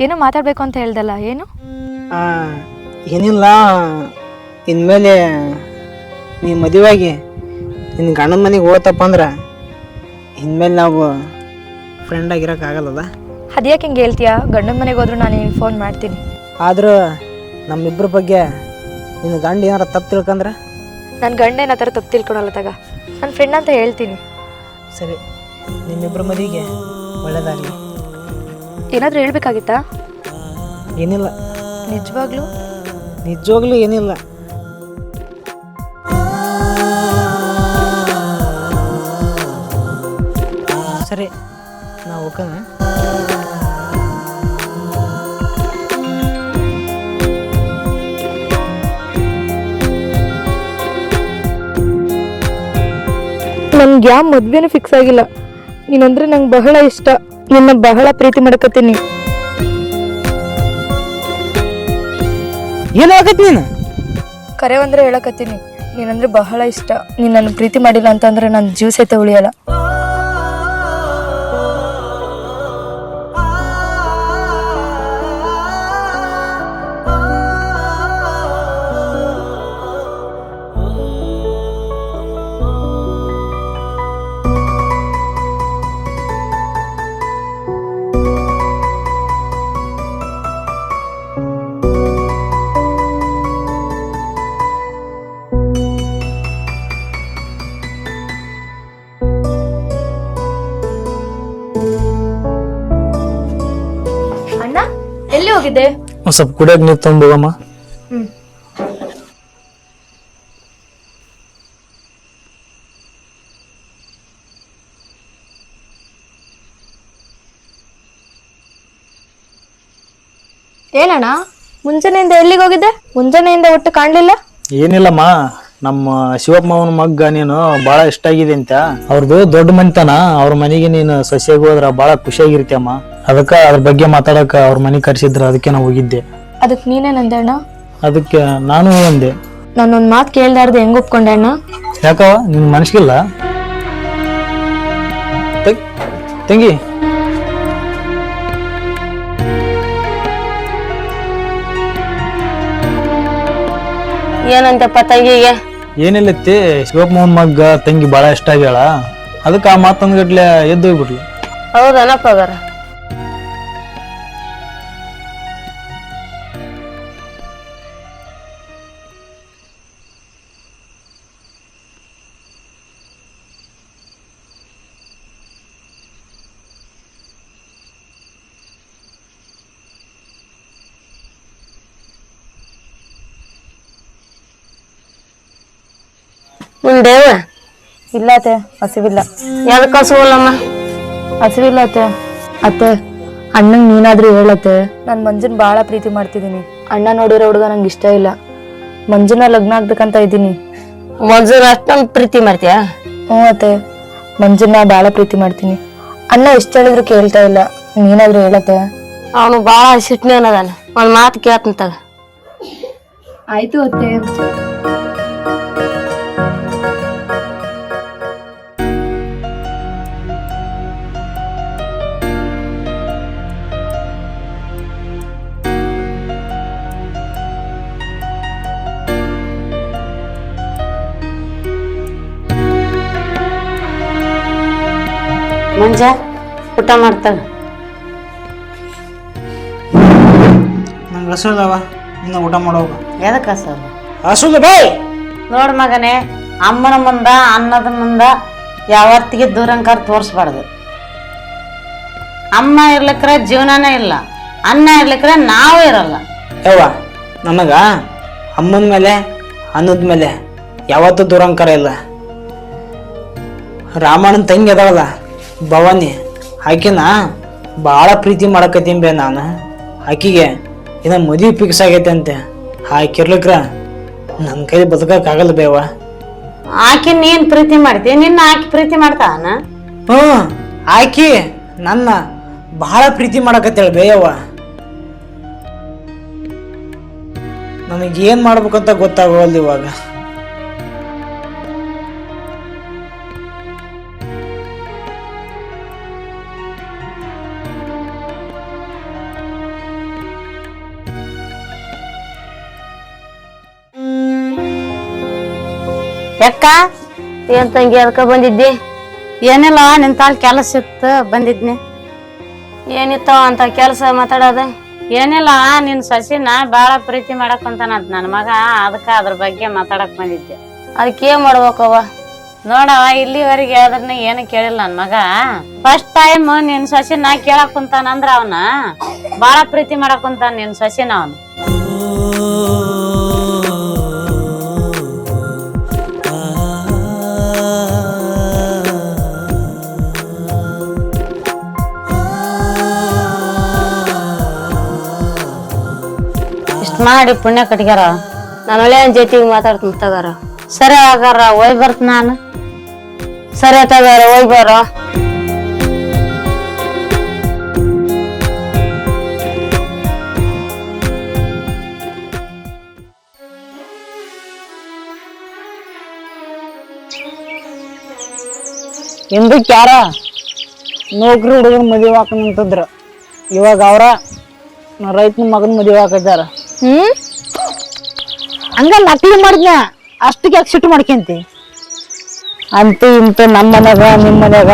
ಏನೋ ಮಾತಾಡಬೇಕು ಅಂತ ಹೇಳ್ದಲ್ಲ ಏನು? ಏನಿಲ್ಲ ಇನ್ಮೇಲೆ ನೀ ಮದುವೆಯಾಗಿ ನಿನ್ನ ಗಂಡನ ಮನೆಗೆ ಹೋತಪ್ಪ ಅಂದ್ರೆ ಇನ್ಮೇಲೆ ನಾವು ಫ್ರೆಂಡ್ ಆಗಿರೋಕ್ಕಾಗಲ್ಲದ ಅದ್ಯಾಕೆ ಹಿಂಗೆ ಹೇಳ್ತೀಯಾ? ಗಂಡನ ಮನೆಗೆ ಹೋದ್ರು ನಾನು ನಿನಗೆ ಫೋನ್ ಮಾಡ್ತೀನಿ. ಆದರೂ ನಮ್ಮಿಬ್ಬರ ಬಗ್ಗೆ ನಿನ್ನ ಗಂಡ ಏನಾರ ತಪ್ಪು ತಿಳ್ಕಂದ್ರೆ? ನನ್ನ ಗಂಡ ಆ ಥರ ತಪ್ಪು ತಿಳ್ಕೊಳಲ್ಲ ತಗ ನನ್ನ ಫ್ರೆಂಡ್ ಅಂತ ಹೇಳ್ತೀನಿ. ಸರಿ ನಿಮ್ಮಿಬ್ಬರ ಮದುವೆಗೆ ಒಳ್ಳೇದಾಗಲಿ. ಏನಾದರೂ ಹೇಳ್ಬೇಕಾಗಿತ್ತಾ? ಏನಿಲ್ಲ. ನಿಜವಾಗ್ಲೂ? ನಿಜವಾಗ್ಲೂ ಏನಿಲ್ಲ. ಸರಿ, ನಾವು ಹೋಗೋಣ. ನನ್ಗೆ ಯಾವ ಮದ್ವೆನೂ ಫಿಕ್ಸ್ ಆಗಿಲ್ಲ. ನೀನಂದ್ರೆ ನಂಗೆ ಬಹಳ ಇಷ್ಟ. ನಿನ್ನ ಬಹಳ ಪ್ರೀತಿ ಮಾಡಕತ್ತೀನಿ ಏನು ಆಗತ್ ನೀನು? ಕರೆ ಅಂದ್ರೆ ಹೇಳಕತ್ತೀನಿ. ನೀನಂದ್ರೆ ಬಹಳ ಇಷ್ಟ. ನೀನ್ ನನ್ನ ಪ್ರೀತಿ ಮಾಡಿಲ್ಲ ಅಂತಂದ್ರೆ ನನ್ನ ಜೀವ ಸಹಿತ ಉಳಿಯಲ್ಲ. ಒಂದು? ಸ್ವಲ್ಪ ಕುಡಿಯೋಕೆ ನೀರ್ ತೊಗೊಂಬೋಗಮ್ಮ ಹ್ಮ್. ಏನಣ್ಣ? ಮುಂಜಾನೆಯಿಂದ ಎಲ್ಲಿಗೆ ಹೋಗಿದ್ದೆ? ಮುಂಜಾನೆಯಿಂದ ಒಟ್ಟು ಕಾಣ್ಲಿಲ್ಲ? ಏನಿಲ್ಲಮ್ಮ ನಮ್ಮ ಶಿವಪ್ಪ ಮಾವನ ಮಗ್ಗ ನೀನು ಬಹಳ ಇಷ್ಟ ಆಗಿದೆ ಅಂತ ಅವ್ರದ್ದು ದೊಡ್ಡ ಮನೆತನ ಅವ್ರ ಮನೆಗೆ ನೀನು ಸಸ್ಯಾಗಿ ಹೋದ್ರ ಬಹಳ ಖುಷಿಯಾಗಿರ್ತೀಯಮ್ಮ. ಅದಕ್ಕೆ ಅದ್ರ ಬಗ್ಗೆ ಮಾತಾಡಕ ಅವ್ರ ಮನೆ ಕರ್ಸಿದ್ರ ಅದಕ್ಕೆ ನಾ ಹೋಗಿದ್ದೆ. ಅದಕ್ಕೆ ನೀನೇನ್ ಅಣ್ಣ? ಅದಕ್ಕೆ ನಾನು ಅಂದೆ ನಾನೊಂದು ಮಾತು ಕೇಳ್ದಾರ್ದು ಹೆಂಗ್ ಒಪ್ಕೊಂಡೆ ಅಣ್ಣ? ಯಾಕವ ನಿನ್ ಮನಸ್ಗಿಲ್ಲ? ತೆಗ್- ತಂಗಿ. ಏನಂತಪ್ಪ ತಂಗಿಗೆ? ಏನಿಲ್ಲತ್ತಿ ಶಿವಪ್ಪ ಮಾವನ ಮಗ್ಗ ತಂಗಿ ಭಾಳ ಇಷ್ಟ ಆಗ್ಯಾಳ. ಅದಕ್ಕೆ ಆ ಮಾತಂದ್ಗಟ್ಲೆ ಎದ್ದು ಹೋಗ್ಬಿಟ್ಲು ಹೌದನಪ್ಪ ಅವರ ಮುಂದೇವ ಇಲ್ಲ ಅತ್ತೆ ಹಸಿವಿಲ್ಲ. ಯಾವ್ದಕ್ಕ ಹಸುವಲ್ಲಮ್ಮ ಹಸಿವಿಲ್ಲ ಅತ್ತೆ. ಅತ್ತೆ ಅಣ್ಣಂಗ್ ನೀನಾದ್ರೂ ಹೇಳತ್ತೆ ನಾನು ಮಂಜುನ್ ಭಾಳ ಪ್ರೀತಿ ಮಾಡ್ತಿದ್ದೀನಿ. ಅಣ್ಣ ನೋಡಿರೋ ಹುಡುಗ ನಂಗೆ ಇಷ್ಟ ಇಲ್ಲ. ಮಂಜುನ ಲಗ್ನ ಆಗ್ಬೇಕಂತ ಇದ್ದೀನಿ. ಮಂಜೂರ ಅಷ್ಟೊಂದು ಪ್ರೀತಿ ಮಾಡ್ತೀಯ? ಹ್ಞೂ ಅತ್ತೆ ಮಂಜುನ ಭಾಳ ಪ್ರೀತಿ ಮಾಡ್ತೀನಿ. ಅಣ್ಣ ಎಷ್ಟು ಹೇಳಿದ್ರು ಕೇಳ್ತಾ ಇಲ್ಲ. ನೀನಾದ್ರೂ ಹೇಳತ್ತೆ ಅವನು ಭಾಳ ಸಿಟ್ನೇನದಾನ ಒಂದು ಮಾತು ಕೇಳ್ತಂತ ಆಯ್ತು ಅತ್ತೆ. ಮಂಜ ಊಟ ಮಾಡ್ತಾಗ ನಂಗೆ ಹಸುದವ ಇನ್ನು ಊಟ ಮಾಡೋಗ ಎದಕ್ಕ ಸರ್ ಹಸುದ ಬೇ! ನೋಡ್ ಮಗನೇ ಅಮ್ಮನ ಮುಂದ ಅನ್ನದ ಮುಂದ ಯಾವತ್ತಿಗೆ ದೂರಂಕಾರ ತೋರಿಸ್ಬಾರ್ದು. ಅಮ್ಮ ಇರ್ಲಿಕ್ರೆ ಜೀವನನೇ ಇಲ್ಲ. ಅನ್ನ ಇರ್ಲಿಕ್ರೆ ನಾವು ಇರಲ್ಲ. ಯವ್ವ ನನಗ ಅಮ್ಮನ ಮೇಲೆ ಅನ್ನದ ಮೇಲೆ ಯಾವತ್ತೂ ದುರಂಕಾರ ಇಲ್ಲ. ರಾಮಣ್ಣನ ತಂಗಿ ಅದಾವಲ್ಲ ಭವಾನಿ ಆಕಿನ ಭಾಳ ಪ್ರೀತಿ ಮಾಡಕತ್ತೀನಿ ಬೇ ನಾನು. ಆಕೆಗೆ ಇನ್ನು ಮದುವೆ ಫಿಕ್ಸ್ ಆಗೈತೆ ಅಂತೆ ಹಾಕಿರ್ಲಿಕ್ರ ನನ್ನ ಕೈ ಬದುಕಕ್ಕಾಗಲ್ಲ ಬೇವ ಆಕೆ ನೀನ್ ಪ್ರೀತಿ ಮಾಡ್ತಿ ನಿನ್ನ ಆಕೆ ಪ್ರೀತಿ ಮಾಡ್ತಾನ ಹ್ಞೂ ಆಕಿ ನನ್ನ ಬಹಳ ಪ್ರೀತಿ ಮಾಡಕತ್ತೇಳ ಬೇಯವ್ವ ನನಗೇನು ಮಾಡ್ಬೇಕಂತ ಗೊತ್ತಾಗೋಲ್ದು ಇವಾಗ. ಏನ್ ತಂಗಿ ಅದಕ್ಕ ಬಂದಿದ್ದಿ? ಏನಿಲ್ಲ ನಿನ್ ತಾಲ್ ಕೆಲಸ ಇತ್ತು ಬಂದಿದ್ನಿ. ಏನಿತ್ತ ಅಂತ ಕೆಲಸ ಮಾತಾಡೋದ? ಏನಿಲ್ಲ ನಿನ್ ಸಸಿನ ಬಹಳ ಪ್ರೀತಿ ಮಾಡಕ್ಕಂತಾನಂತ ನನ್ನ ಮಗ ಅದಕ್ಕ ಅದ್ರ ಬಗ್ಗೆ ಮಾತಾಡಕ್ ಬಂದಿದ್ದೆ. ಅದಕ್ಕೆ ಏನ್ ಮಾಡ್ಬೇಕವ್ವ? ನೋಡವ ಇಲ್ಲಿವರೆಗೆ ಹೇಳಿದ್ರನ್ನ ಏನು ಕೇಳಿಲ್ಲ ನನ್ ಮಗ. ಫಸ್ಟ್ ಟೈಮ್ ನಿನ್ ಸಸಿನ ಕೇಳಕ್ ಕುಂತಾನಂದ್ರ ಅವನ ಬಹಳ ಪ್ರೀತಿ ಮಾಡಕ್ ಕುಂತಾನ ನಿನ್ ಸಸಿನ ಅವನು. ಮಾಡಿ ಪುಣ್ಯ ಕಟ್ಗ್ಯಾರ. ನಾನು ಒಳ್ಳೆ ಜೊತೆಗೆ ಮಾತಾಡ್ತೀನಿ ತಗಾರ ಸರಿ ಆಗಾರ ಹೋಯ್ ಬರ್ತ ನಾನು. ಸರಿ ತಗಾರ ಹೋಗಿ ಬರೋ. ಹಿಂದಕ್ಕೆ ಯಾರ? ನೌಕರಿ ಹುಡುಗನ ಮದುವೆ ಹಾಕಂತಂದ್ರ ಇವಾಗ ಅವ್ರ ರೈತನ ಮಗನ ಮದುವೆ ಹಾಕಿದಾರ ಹ್ಮ್? ಹಂಗ ನಕಲಿ ಮಾಡಿದ್ನ. ಅಷ್ಟಕ್ಕೆ ಯಾಕೆ ಸಿಟ್ಟು ಮಾಡ್ಕೊಂತಿ? ಅಂತೂ ಇಂತ ನಮ್ಮ ಮನ್ಯಾಗ ನಿಮ್ಮ ಮನ್ಯಾಗ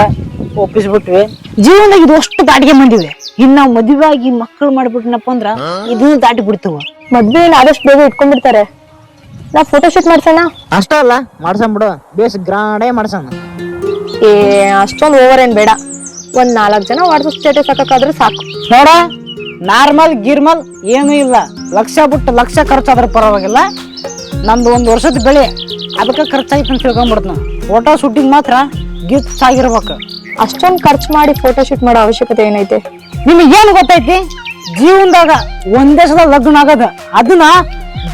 ಒಪ್ಪಿಸ್ಬಿಟ್ವಿ. ಜೀವನದಾಗ ಇದು ಅಷ್ಟು ದಾಟಿಗೆ ಬಂದಿವೆ. ಇನ್ನು ನಾವು ಮದುವೆ ಆಗಿ ಮಕ್ಕಳು ಮಾಡ್ಬಿಟ್ನಪ್ಪ ಅಂದ್ರ ಇದು ದಾಟಿ ಬಿಡ್ತವ. ಮದ್ವೆ ಆದಷ್ಟು ಬೇಗ ಇಟ್ಕೊಂಡ್ಬಿಡ್ತಾರೆ. ನಾ ಫೋಟೋ ಶೂಟ್ ಮಾಡ್ಸೋಣ? ಅಷ್ಟ ಅಲ್ಲ ಮಾಡ್ಸಂಬಿಡು ಬೇಸ್ ಗ್ರಾಂಡೇ ಮಾಡ್ಸೋಣ ಏ ಅಷ್ಟೊಂದು ಓವರ್ ಏನ್ ಬೇಡ. ಒಂದ್ ನಾಲ್ಕು ಜನ ವಾಟ್ಸಪ್ ಸ್ಟೇಟಸ್ ಹಾಕಕ್ಕಾದ್ರೆ ಸಾಕು. ನೋಡ ನಾರ್ಮಲ್ ಗಿರ್ಮಲ್ ಏನೂ ಇಲ್ಲ. ಲಕ್ಷ ಬಿಟ್ಟು ಲಕ್ಷ ಖರ್ಚಾದ್ರೆ ಪರವಾಗಿಲ್ಲ. ನಮ್ದು ಒಂದು ವರ್ಷದ ಬೆಳೆ. ಅದಕ್ಕೆ ಖರ್ಚಾಯ್ತು ಅಂತ ತಿಳ್ಕೊಂಬಿಡ್ತು ಫೋಟೋ ಶೂಟಿಂಗ್ ಮಾತ್ರ ಗಿಫ್ಟ್ಸ್ ಆಗಿರ್ಬೇಕು. ಅಷ್ಟೊಂದು ಖರ್ಚು ಮಾಡಿ ಫೋಟೋ ಶೂಟ್ ಮಾಡೋ ಅವಶ್ಯಕತೆ ಏನೈತೆ? ನಿಮಗೇನು ಏನು ಗೊತ್ತೈತಿ? ಜೀವನದಾಗ ಒಂದೇ ಸಲ ಲಗ್ನ ಆಗದ. ಅದನ್ನ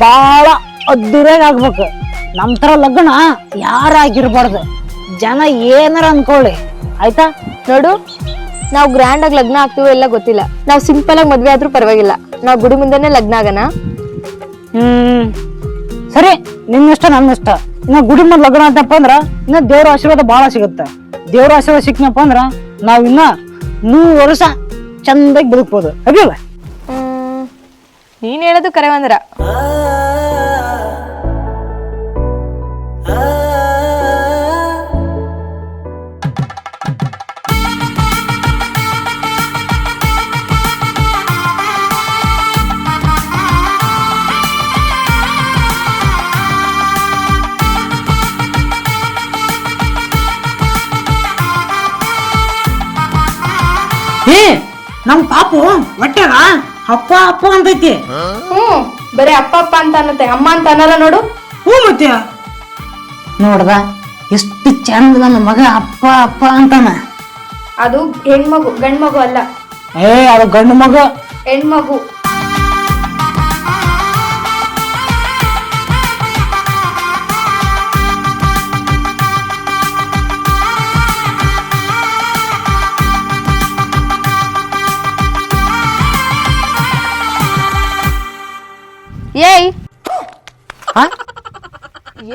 ಭಾಳ ಅದ್ದೂರಿಯಾಗಿ ಆಗ್ಬೇಕು. ನಮ್ಮ ಥರ ಲಗ್ನ ಯಾರಾಗಿರ್ಬಾರ್ದು ಜನ ಏನಾರ ಅನ್ಕೊಳ್ಳಿ. ಆಯ್ತಾ? ನೋಡು ನಾವು ಗ್ರ್ಯಾಂಡ್ ಆಗಿ ಲಗ್ನ ಆಗ್ತೀವೋ ಎಲ್ಲ ಗೊತ್ತಿಲ್ಲ. ನಾವು ಸಿಂಪಲ್ ಆಗಿ ಮದ್ವೆ ಆದ್ರೂ ಪರವಾಗಿಲ್ಲ. ನಾವು ಗುಡಿ ಮುಂದೆನೆ ಲಗ್ನ ಆಗನ? ಹ್ಮ್. ಸರಿ ನಿನ್ನಿಷ್ಟ ಇಷ್ಟ ನನ್ನ ಇಷ್ಟ. ಇನ್ನ ಗುಡಿ ಮುಂದೆ ಲಗ್ನ ಅಂತಪ್ಪ ಅಂದ್ರ ಇನ್ನ ದೇವ್ರ ಆಶೀರ್ವಾದ ಬಹಳ ಸಿಗುತ್ತೆ. ದೇವ್ರ ಆಶೀರ್ವಾದ ಸಿಕ್ನಪ್ಪ ಅಂದ್ರ ನಾವ್ ಇನ್ನ ನೂರು ವರ್ಷ ಚಂದಾಗಿ ಬದುಕ್ಬೋದು. ಅಗಿಲ್ಲ ನೀನ್ ಹೇಳೋದು ಕರೆ ಅಂದ್ರ ನಮ್ಮ ಪಾಪು ಹೊಟ್ಟೆಗ ಅಪ್ಪ ಅಪ್ಪ ಅಂತೈತಿ. ಹ್ಮ್ ಬರೀ ಅಪ್ಪ ಅಪ್ಪ ಅಂತ ಅನ್ನತ್ತೆ ಅಮ್ಮ ಅಂತ ಅನ್ನಲ್ಲ ನೋಡು. ಹ್ಞೂ ಮತ್ತೆ. ನೋಡ್ದ ಎಷ್ಟು ಚಂದ ನನ್ನ ಮಗ ಅಪ್ಪ ಅಪ್ಪ ಅಂತಾನ. ಅದು ಹೆಣ್ಮಗು ಗಂಡ್ಮಗು ಅಲ್ಲ. ಏ ಅದು ಗಂಡು ಮಗ ಹೆಣ್ಮಗು.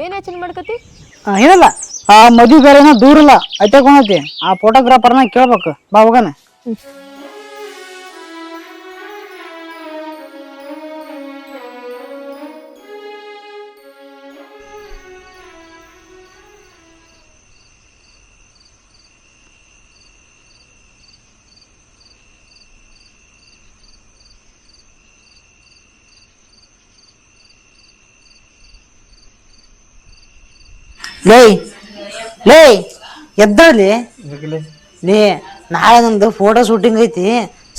ಏನ್ ಯೋಚನೆ ಮಾಡ್ಕತಿ? ಏನಲ್ಲ ಆ ಮದುವೆ ಬೇರೆ ದೂರ ಇಲ್ಲ ಐತೆ ಆ ಫೋಟೋಗ್ರಾಫರ್ನ ಕೇಳ್ಬೇಕು. ಬಾ ಹೋಗಣ. ಲೇ ಲೇ ಎದ್ದಳಿ ಲೇ ನಾಳೆ ನಂದು ಫೋಟೋ ಶೂಟಿಂಗ್ ಐತಿ.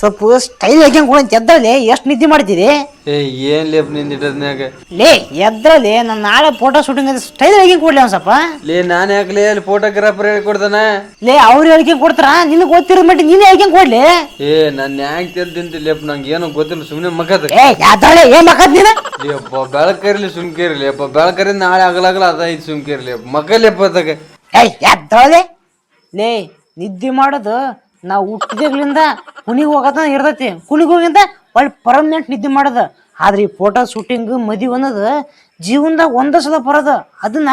ಸ್ವಲ್ಪ ಸ್ಟೈಲ್ ಹಾಕ್ಯಂಗ್ ಕೂಡ ಎದ್ರಲ್ಲಿ. ಎಷ್ಟು ನಿದ್ದೆ ಮಾಡ್ತಿದಿ ಏ ಏನ್ ಲೇಪ್ ನಿಂದಿಟ್ಟದ್ನ್ಯಾಗ ಲೇ ಎದ್ರಲ್ಲಿ ನಾನು ನಾಳೆ ಫೋಟೋ ಶೂಟಿಂಗ್ ಸ್ಟೈಲ್ ಹಾಕ್ಯಂಗ್ ಕೊಡ್ಲಿ ಸ್ವಲ್ಪ. ಲೇ ನಾನು ಯಾಕಲೇ ಅಲ್ಲಿ ಫೋಟೋಗ್ರಾಫರ್ ಹೇಳ್ಕೊಡ್ತಾನ ಲೇ ಅವ್ರು ಹೇಳ್ಕೊಂಡ್ ಕೊಡ್ತಾರ? ನಿನಗೆ ಗೊತ್ತಿರೋ ಮಟ್ಟಿ ನೀನೇ ಹೇಳ್ಕೊಂಡ್ ಕೊಡ್ಲಿ. ಏ ನಾನು ಯಾಕೆ ತೆಲ್ದಿಂತ ಲೇಪ್ ನಂಗೆ ಏನೋ ಗೊತ್ತಿಲ್ಲ ಸುಮ್ನೆ ಮಕದ ಏ ಎದ್ರಳೆ ಏ ಮಕ್ಕದ್ ನೀನು? ಲೇಪ್ಪ ಬೆಳಕರಿಲಿ ಸುಮ್ಕಿರ್ಲಿ ಅಪ್ಪ ಬೆಳಕರಿ ನಾಳೆ ಆಗಲಾಗಲ ಅದ ಐದು ಸುಮ್ಕಿರ್ಲಿ ಮಕ ಮಕ್ಕಲೇಪ್ಪ ಅದಾಗ ಏಯ್ ಎದ್ದಳೆ ಲೇ ನಿದ್ದೆ ಮಾಡೋದು ನಾವು ಹುಟ್ಟಿದಾಗ್ಲಿಂದ ಕುಣಿಗೆ ಹೋಗದ ಇರ್ತೈತಿ. ಕುಣಿಗೆ ಹೋಗಿಂದ ಒಳ್ಳೆ ಪರ್ಮನೆಂಟ್ ನಿದ್ದೆ ಮಾಡೋದು. ಆದ್ರೆ ಈ ಫೋಟೋ ಶೂಟಿಂಗ್ ಮದಿ ಅನ್ನೋದು ಜೀವನದಾಗ ಒಂದ ಸಲ ಬರೋದು. ಅದನ್ನ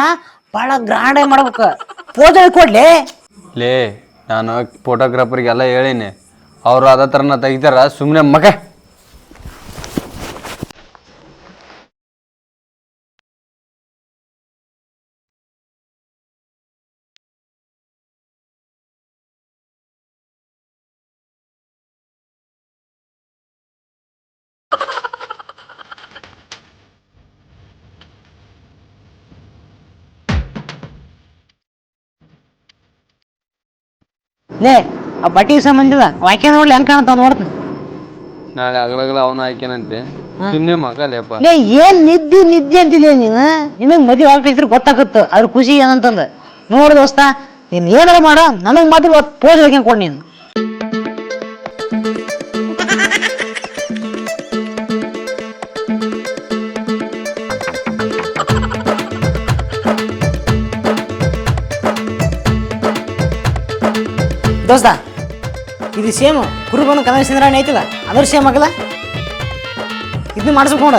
ಭಾಳ ಗ್ರ್ಯಾಂಡ್ ಆಗಿ ಮಾಡ್ಬೇಕು. ಪೋಜ್ ಕೊಡ್ಲಿ? ಲೇ, ನಾನು ಫೋಟೋಗ್ರಾಫರ್ಗೆಲ್ಲ ಹೇಳಿನಿ. ಅವರು ಅದ ತರನ ತೆಗಿತಾರ ಸುಮ್ಮನೆ ಮಗ. ಲೇ ಆ ಬಟ್ಟಿ ಸಂಬಂಧಿದ ವಾಕ್ಯ ನೋಡ್ಲಿ ಹೆಂಗ್ ಕಾಣತ್ತ ನೋಡ್ತೀನಿ. ನಾಳೆ ಆಗಲಾಗಲ ಅವನ ಆಯ್ಕೆನಂತೆ. ಸುಮ್ಮನೆ ಮಗಲೇಪ ಲೇ ಏನ್ ನಿದ್ದಿ ನಿದ್ದೆ ಅಂತಿಲ್ಲ ನೀನು? ನಿನಗ್ ಮದುವೆ ಆಗ್ತಿದ್ರು ಗೊತ್ತಾಗತ್ತ ಅದ್ರ ಖುಷಿ ಏನಂತಂದ. ನೋಡು ದೋಸ್ತ ನೀನ್ ಏನಾರ ಮಾಡ ನನಗ್ ಮಾತ್ರ ಪೋಸ್ ಹೇಳ್ಕೊಂಡ್ ಕೊಡ್ ನೀನು. ದೋಸ್ತ ಇದು ಸೇಮ್ ಕುರುಬನ ಕನ್ನಡ ಸಿಂದ್ರಾಣಿ ಐತಿಲ್ಲ ಅದ್ರ ಸೇಮ್ ಆಗಲ್ಲ? ಇದನ್ನ ಮಾಡಿಸ್ಬೇಕು ನೋಡ.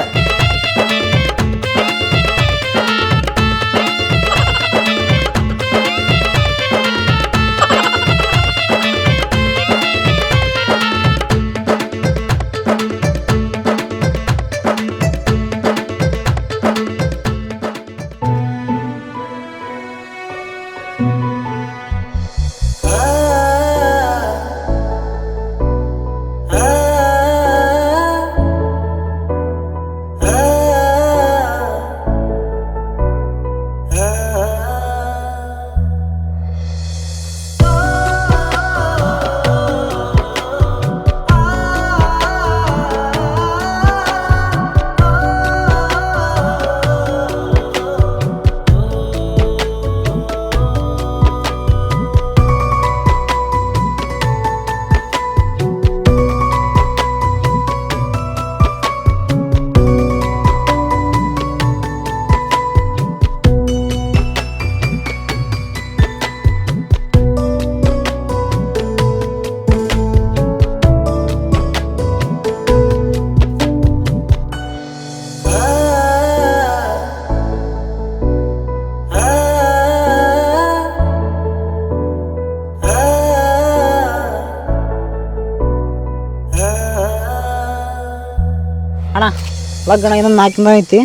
ಲಗ್ನ ಇನ್ನೊಂದು ನಾಲ್ಕು ದಿನ ಐತಿ.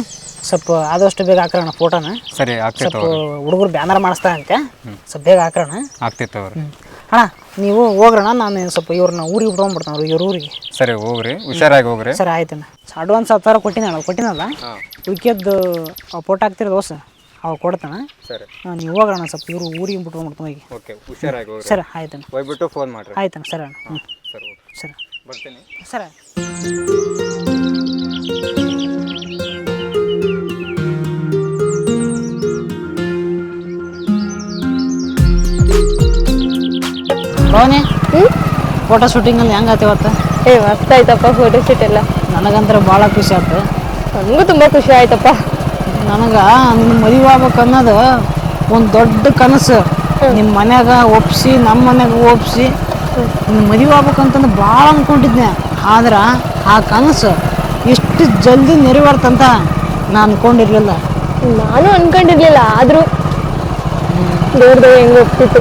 ಸ್ವಲ್ಪ ಆದಷ್ಟು ಬೇಗ ಹಾಕೋಣ ಫೋಟೋನ ಸರಿ ಸ್ವಲ್ಪ ಹುಡುಗರು ಬ್ಯಾನರ್ ಮಾಡಿಸ್ತಾರಂತೆ ಸ್ವಲ್ಪ ಬೇಗ ಹಾಕೋಣ ಆಗ್ತಿತ್ತು ಅವ್ರು ಅಣ್ಣ ನೀವು ಹೋಗ್ರಣ ನಾನು ಸ್ವಲ್ಪ ಇವ್ರನ್ನ ಊರಿಗೆ ಬಿಟ್ಕೊಂಡ್ಬಿಡ್ತಾನೆ ಅವ್ರು ಇವ್ರ ಊರಿಗೆ. ಸರಿ ಹೋಗ್ರಿ. ಹುಷಾರಾಗಿ ಹೋಗ್ರಿ. ಸರಿ ಆಯ್ತಣ್ಣ ಅಡ್ವಾನ್ಸ್ ಹತ್ತು ಸಾವಿರ ಕೊಟ್ಟಿನಲ್ಲ? ಕೊಟ್ಟಿನಲ್ಲ ಉಳ್ಕೆದ್ದು ಫೋಟೋ ಹಾಕ್ತಿರೋ ದೋಸೆ ಅವಾಗ ಕೊಡ್ತಾನ. ಸರಿ. ನೀವು ಹೋಗೋಣ ಸ್ವಲ್ಪ ಇವ್ರು ಊರಿಗೆ ಬಿಟ್ಕೊಂಡ್ಬಿಡ್ತಾನೆ ಹೋಗಿ. ಓಕೆ ಹುಷಾರಾಗಿ ಹೋಗ್ರಿ. ಸರಿ ಆಯ್ತಣ್ಣ ಹೋಗ್ಬಿಟ್ಟು ಫೋನ್ ಮಾಡ್ರಿ. ಆಯ್ತಣ್ಣ ಸರಿ ಅಣ್ಣ. ಹ್ಞೂ ಸರಿ. ಬರ್ತೀನಿ. ಸರಿ. ಭವನಿ? ಫೋಟೋ ಶೂಟಿಂಗಲ್ಲಿ ಹೆಂಗಾತ ಇವತ್ತು? ಏ ಮಸ್ತ್ ಆಯ್ತಪ್ಪ ಫೋಟೋ ಶೂಟ್ ಎಲ್ಲ. ನನಗಂತರ ಭಾಳ ಖುಷಿ ಆಯ್ತು ನನಗೂ ತುಂಬಾ ಖುಷಿ ಆಯ್ತಪ್ಪ. ನನಗೆ ನಿನ್ನ ಮದುವೆ ಆಗ್ಬೇಕು ಅನ್ನೋದು ಒಂದು ದೊಡ್ಡ ಕನಸು. ನಿಮ್ಮ ಮನ್ಯಾಗ ಒಪ್ಸಿ ನಮ್ಮ ಮನ್ಯಾಗ ಒಪ್ಸಿ ನಿನ್ನ ಮದುವೆ ಆಗ್ಬೇಕಂತಂದು ಭಾಳ ಅನ್ಕೊಂಡಿದ್ದೆ ಆದ್ರೆ ಆ ಕನಸು ಇಷ್ಟು ಜಲ್ದಿ ನೆರವೇರ್ತಂತ ನಾನು ಅನ್ಕೊಂಡಿರ್ಲಿಲ್ಲ. ನಾನು ಅನ್ಕೊಂಡಿರ್ಲಿಲ್ಲ ಆದ್ರೂ ಹೆಂಗ್ ಒಪ್ತಿತ್ತು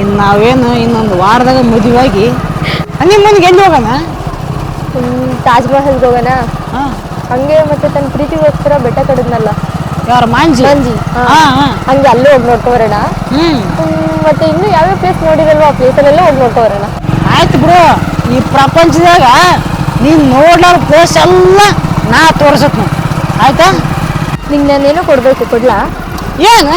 ಇನ್ನು ನಾವೇನು ಇನ್ನೊಂದು ವಾರದಾಗ ಮದುವೆಯಾಗಿ ನಿಮ್ಮ ಮನೆಗೆ ಎಲ್ಲಿ ಹೋಗೋಣ? ತಾಜ್ ಮಹಲ್ಗೆ ಹೋಗೋಣ. ಹಾಂ. ಹಂಗೆ ಮತ್ತೆ ತನ್ನ ಪ್ರೀತಿಗೋಸ್ಕರ ಬೆಟ್ಟ ಕಡಿದ್ನಲ್ಲ. ಯಾರ ಮಾಂಜಿ? ಮಾಂಜಿ, ಹಂಗೆ ಅಲ್ಲೇ ಹೋಗಿ ನೋಡ್ಕೊಬರೋಣ. ಮತ್ತೆ ಇನ್ನು ಯಾವ್ಯಾವ ಪ್ಲೇಸ್ ನೋಡಿರಲ್ವ? ಆ ಪ್ಲೇಸಲ್ಲೆಲ್ಲ ಹೋಗಿ ನೋಡ್ಕೊಬರೋಣ. ಆಯ್ತು ಬಿಡು ಈ ಪ್ರಪಂಚದಾಗ ನೀನು ನೋಡ್ಲಾರ ಪ್ಲೇಸ್ ಎಲ್ಲ ನಾ ತೋರ್ಸತ್ ಆಯ್ತಾ? ನಿಂಗೆ ನಾನೇನೋ ಕೊಡ್ಬೇಕು ಕೊಡ್ಲಾ? ಏನು?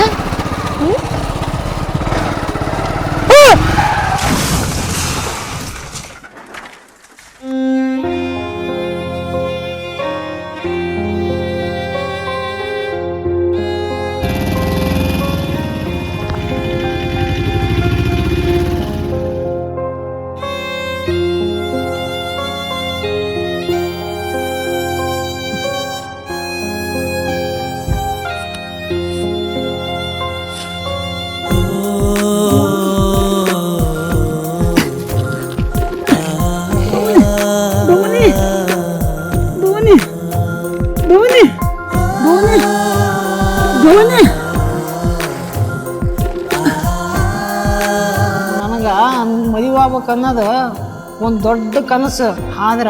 ಆಗ್ಬೇಕು ಅನ್ನೋದು ಒಂದು ದೊಡ್ಡ ಕನಸು. ಆದ್ರ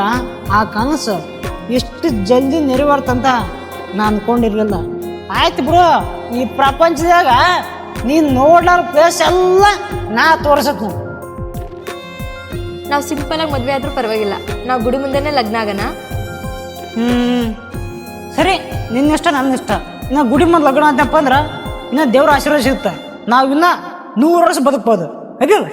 ಆ ಕನಸು ಎಷ್ಟು ಜಲ್ದಿ ನೆರವೇರ್ತಂತ ನಾನು ಅಂದ್ಕೊಂಡಿರಲಿಲ್ಲ ಆಯ್ತು ಬಿಡು ಈ ಪ್ರಪಂಚದಾಗ ನೀನು ನೋಡ್ಲಾರ ಪ್ಲೇಸ್ ಎಲ್ಲ ನಾ ತೋರ್ಸತ್ ನಾವು ಸಿಂಪಲ್ ಆಗಿ ಮದ್ವೆ ಆದ್ರೂ ಪರವಾಗಿಲ್ಲ. ನಾವು ಗುಡಿ ಮುಂದೆನೆ ಲಗ್ನ ಆಗೋಣ. ಹ್ಮ್. ಸರಿ ನಿನ್ನಿಷ್ಟ ನನ್ನ ಇಷ್ಟ. ಇನ್ನು ಗುಡಿ ಮುಂದೆ ಲಗ್ನ ಅಂತಪ್ಪ ಅಂದ್ರೆ ಇನ್ನ ದೇವ್ರ ಆಶೀರ್ವಾದ ಸಿಗುತ್ತೆ. ನಾವು ಇನ್ನ ನೂರು ವರ್ಷ ಬದುಕ್ಬೋದು. ಅದಿಲ್ಲ